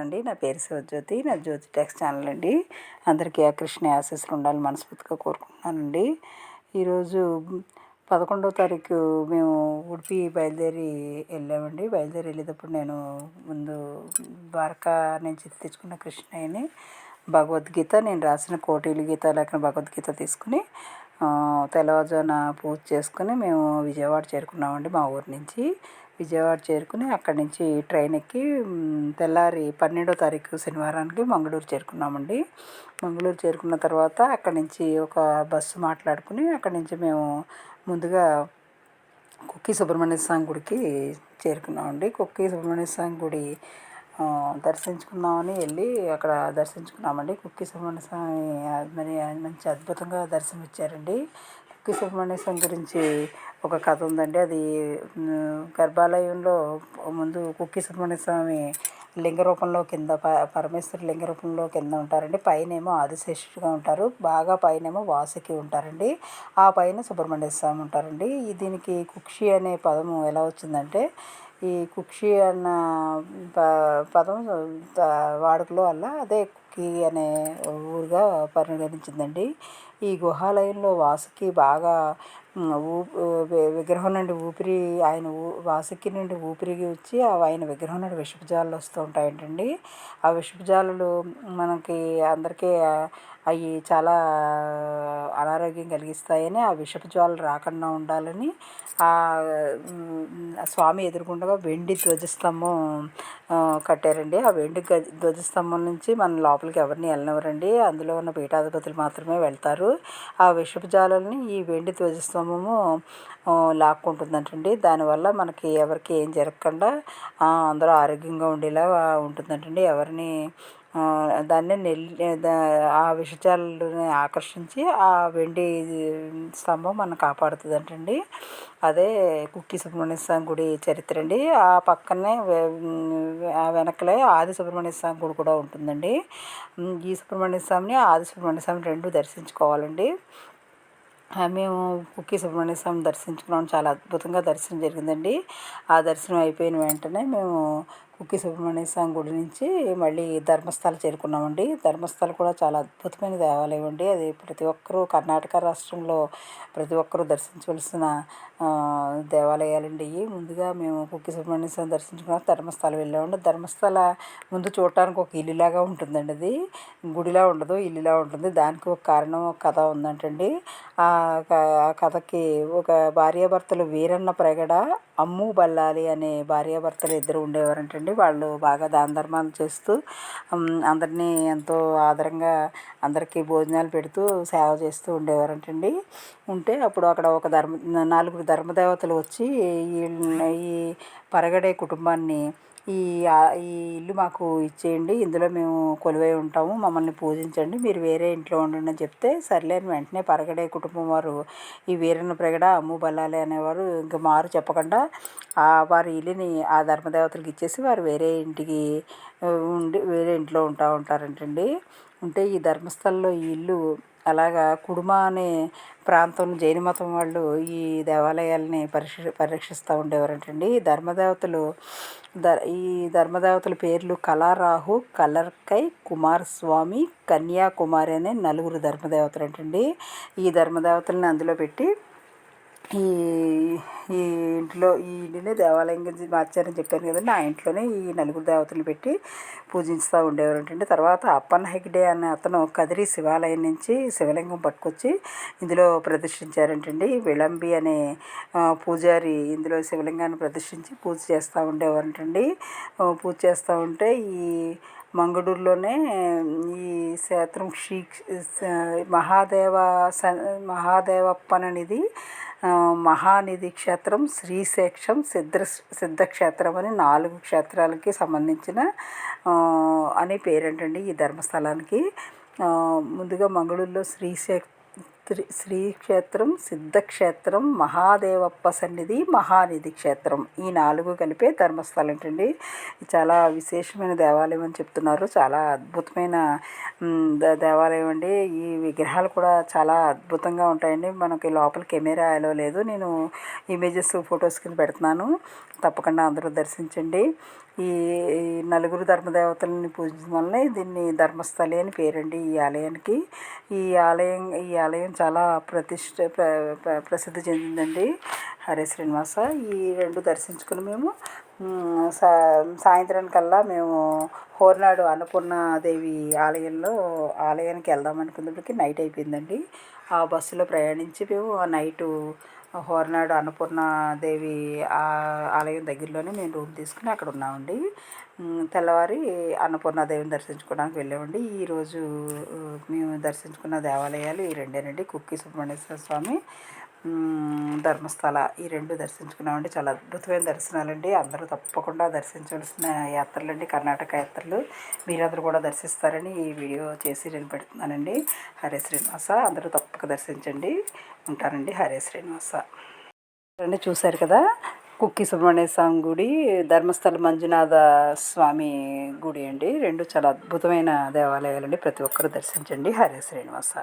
అండి నా పేరు శివజ్యోతి. నా జ్యోతి టెక్స్ ఛానల్ అండి. అందరికీ ఆ కృష్ణ ఆశీస్సులు ఉండాలని మనస్ఫూర్తిగా కోరుకుంటున్నానండి. ఈరోజు పదకొండో తారీఖు మేము ఉడిపి బయలుదేరి వెళ్ళామండి. బయలుదేరి వెళ్ళేటప్పుడు నేను ముందు ద్వారకా నుంచి తెచ్చుకున్న కృష్ణయ్యని భగవద్గీత నేను రాసిన కోటిలు గీత లేక భగవద్గీత తీసుకుని తెల్లవారుజామున పూజ చేసుకుని మేము విజయవాడ చేరుకున్నామండి మా ఊరి నుంచి. విజయవాడ చేరుకుని అక్కడి నుంచి ట్రైన్ ఎక్కి తెల్లారి పన్నెండో తారీఖు శనివారానికి మంగళూరు చేరుకున్నామండి. మంగళూరు చేరుకున్న తర్వాత అక్కడి నుంచి ఒక బస్సు మాట్లాడుకుని అక్కడి నుంచి మేము ముందుగా కుక్కి సుబ్రహ్మణ్య స్వామి గుడికి చేరుకున్నామండి. కుక్కి సుబ్రహ్మణ్య స్వామి గుడి దర్శించుకుందామని వెళ్ళి అక్కడ దర్శించుకున్నామండి. కుక్కి సుబ్రహ్మణ్య స్వామి మరి మంచి అద్భుతంగా దర్శనం ఇచ్చారండి కుక్కి సుబ్రహ్మణ్య స్వామి గురించి ఒక కథ ఉందండి. అది గర్భాలయంలో ముందు కుక్కి సుబ్రహ్మణ్య స్వామి లింగ రూపంలో కింద ప పరమేశ్వరి లింగ రూపంలో కింద ఉంటారండి. పైనేమో ఆదిశేషుడుగా ఉంటారు. బాగా పైనేమో వాసుకి ఉంటారండి. ఆ పైన సుబ్రహ్మణ్య స్వామి ఉంటారండి దీనికి కుక్షి అనే పదము ఎలా వచ్చిందంటే ఈ కుక్షి అన్న ప పదం వాడుకలో వల్ల అదే కుక్కి అనే ఊరుగా పరిగణించిందండి. ఈ గుహాలయంలో వాసుకి బాగా విగ్రహం నుండి ఊపిరి ఆయన ఊ వాసుకి నుండి ఊపిరి వచ్చి ఆయన విగ్రహం నుండి విషపుజాలు వస్తూ ఉంటాయంటండి. ఆ విషపుజాలు మనకి అందరికీ అవి చాలా అనారోగ్యం కలిగిస్తాయని ఆ విషపు జ్వాలలు రాకుండా ఉండాలని ఆ స్వామి ఎదుర్కొండగా వెండి ధ్వజస్తంభం కట్టారండి. ఆ వెండి ధ్వజస్తంభం నుంచి మన లోపలికి ఎవరిని వెళ్ళనివ్వరండి. అందులో ఉన్న పీఠాధిపతులు మాత్రమే వెళ్తారు. ఆ విషపు ఈ వెండి ధ్వజస్తంభము లాక్కుంటుందంటండి. దానివల్ల మనకి ఎవరికి ఏం జరగకుండా అందరూ ఆరోగ్యంగా ఉండేలా ఉంటుందంటండి. ఎవరిని దాన్ని నెల్లి ఆ విషజాలని ఆకర్షించి ఆ వెండి స్తంభం మనం కాపాడుతుంది అంటండి అదే కుక్కి సుబ్రహ్మణ్య స్వామి గుడి చరిత్ర అండి. ఆ పక్కనే వెనకలే ఆది సుబ్రహ్మణ్య స్వామి గుడి కూడా ఉంటుందండి. ఈ సుబ్రహ్మణ్య స్వామిని ఆది సుబ్రహ్మణ్య స్వామిని రెండు దర్శించుకోవాలండి. మేము కుక్కి సుబ్రహ్మణ్య స్వామి దర్శించుకున్నాం. చాలా అద్భుతంగా దర్శనం జరిగిందండి. ఆ దర్శనం అయిపోయిన వెంటనే మేము కుక్కి సుబ్రహ్మణ్య స్వామి గుడి నుంచి మళ్ళీ ధర్మస్థల చేరుకున్నామండి. ధర్మస్థల కూడా చాలా అద్భుతమైన దేవాలయం అండి. అది ప్రతి ఒక్కరూ కర్ణాటక రాష్ట్రంలో ప్రతి ఒక్కరూ దర్శించవలసిన దేవాలయాలండి. ఇవి ముందుగా మేము కుక్కి సుబ్రహ్మణ్య స్వామి దర్శించుకున్న ధర్మస్థలం వెళ్ళామండి. ధర్మస్థల ముందు చూడటానికి ఒక ఇల్లులాగా ఉంటుందండి అది. గుడిలా ఉండదు ఇల్లులా ఉంటుంది. దానికి ఒక కారణం ఒక కథ ఉందంటండి. ఆ కథకి ఒక భార్యాభర్తలు వీరన్న ప్రగడ అమ్ము బల్లాలి అనే భార్యాభర్తలు ఇద్దరు ఉండేవారంటండి. వాళ్ళు బాగా దాన ధర్మాలు చేస్తూ అందరినీ ఎంతో ఆదరంగా అందరికీ భోజనాలు పెడుతూ సేవ చేస్తూ ఉండేవారంటండి. ఉంటే అప్పుడు అక్కడ ఒక ధర్మ నాలుగు ధర్మదేవతలు వచ్చి ఈ పరగడే కుటుంబాన్ని ఈ ఈ ఇల్లు మాకు ఇచ్చేయండి. ఇందులో మేము కొలువై ఉంటాము. మమ్మల్ని పూజించండి. మీరు వేరే ఇంట్లో ఉండండి అని చెప్తే సర్లే అని వెంటనే పరగడే కుటుంబం వారు ఈ వీరన్న ప్రగడ అమ్ము బలాలే అనేవారు ఇంకా మారు చెప్పకుండా ఆ వారి ఇల్లుని ఆ ధర్మదేవతలకు ఇచ్చేసి వారు వేరే ఇంటికి ఉండి వేరే ఇంట్లో ఉంటా ఉంటారంటండి. ఉంటే ఈ ధర్మస్థలంలో ఈ ఇల్లు అలాగా కుడుమ అనే ప్రాంతం జైన మతం వాళ్ళు ఈ దేవాలయాల్ని పరిరక్ష పరిరక్షిస్తూ ఉండేవారంటండి. ఈ ధర్మదేవతలు ద ఈ ధర్మదేవతల పేర్లు కళారాహు కలర్కై కుమారస్వామి కన్యాకుమారి అనే నలుగురు ధర్మదేవతలు అంటండి ఈ ధర్మదేవతల్ని అందులో పెట్టి ఈ ఈ ఇంట్లో ఈ ఇంటిని దేవాలయంగా మార్చారని చెప్పాను కదండి. ఆ ఇంట్లోనే ఈ నలుగురు దేవతలు పెట్టి పూజిస్తూ ఉండేవారంటండి తర్వాత అప్పన్న హెగ్డే అనే అతను కదిరి శివాలయం నుంచి శివలింగం పట్టుకొచ్చి ఇందులో ప్రదర్శించారంటండి. విళంబి అనే పూజారి ఇందులో శివలింగాన్ని ప్రదర్శించి పూజ చేస్తూ ఉండేవారంటండి. పూజ చేస్తూ ఉంటే ఈ మంగళూరులోనే ఈ క్షేత్రం శ్రీ మహాదేవ మహాదేవప్పననిది మహానిధి క్షేత్రం శ్రీశేషం సిద్ధ సిద్ధక్షేత్రం అని నాలుగు క్షేత్రాలకి సంబంధించిన అని పేరేంటండి ఈ ధర్మస్థలానికి. ముందుగా మంగళూరులో శ్రీశే శ్రీ శ్రీక్షేత్రం సిద్ధక్షేత్రం మహాదేవప్ప సన్నిధి మహానిధి క్షేత్రం. ఈ నాలుగు కలిపే ధర్మస్థలం ఏంటండి చాలా విశేషమైన దేవాలయం అని చెప్తున్నారు. చాలా అద్భుతమైన దేవాలయం అండి. ఈ విగ్రహాలు కూడా చాలా అద్భుతంగా ఉంటాయండి. మనకి లోపల కెమెరా అలో లేదు. నేను ఇమేజెస్ ఫొటోస్ కింద పెడుతున్నాను. తప్పకుండా అందరూ దర్శించండి. ఈ ఈ నలుగురు ధర్మదేవతలని పూజించడం వల్ల దీన్ని ధర్మస్థలి అని పేరండి ఈ ఆలయానికి. ఈ ఆలయం ఈ ఆలయం చాలా ప్రతిష్ట ప్ర ప్ర ప్రసిద్ధి చెందిందండి. హరే శ్రీనివాస ఈ రెండు దర్శించుకుని మేము సా సాయంత్రానికల్లా మేము హోర్నాడు అన్నపూర్ణాదేవి ఆలయంలో ఆలయానికి వెళ్దాం అనుకున్నప్పటికీ నైట్ అయిపోయిందండి. ఆ బస్సులో ప్రయాణించి మేము ఆ నైటు హోర్నాడు అన్నపూర్ణాదేవి ఆలయం దగ్గరలోనే మేము రూమ్ తీసుకుని అక్కడ ఉన్నామండి. తెల్లవారి అన్నపూర్ణాదేవిని దర్శించుకోవడానికి వెళ్ళామండి. ఈరోజు మేము దర్శించుకున్న దేవాలయాలు ఈ రెండేనండి. కుక్కి సుబ్రహ్మణ్యేశ్వర స్వామి ధర్మస్థల ఈ రెండు దర్శించుకున్నామండి. చాలా అద్భుతమైన దర్శనాలండి. అందరూ తప్పకుండా దర్శించవలసిన యాత్రలండి కర్ణాటక యాత్రలు. మీరందరూ కూడా దర్శిస్తారని ఈ వీడియో చేసి నేను పెడుతున్నానండి. హరే శ్రీనివాస అందరూ తప్పక దర్శించండి. ఉంటానండి. హరే శ్రీనివాస. రండి చూశారు కదా? కుక్కి సుబ్రహ్మణ్య స్వామి గుడి ధర్మస్థల మంజునాథ స్వామి గుడి అండి. రెండు చాలా అద్భుతమైన దేవాలయాలండి. ప్రతి ఒక్కరూ దర్శించండి. హరే శ్రీనివాస.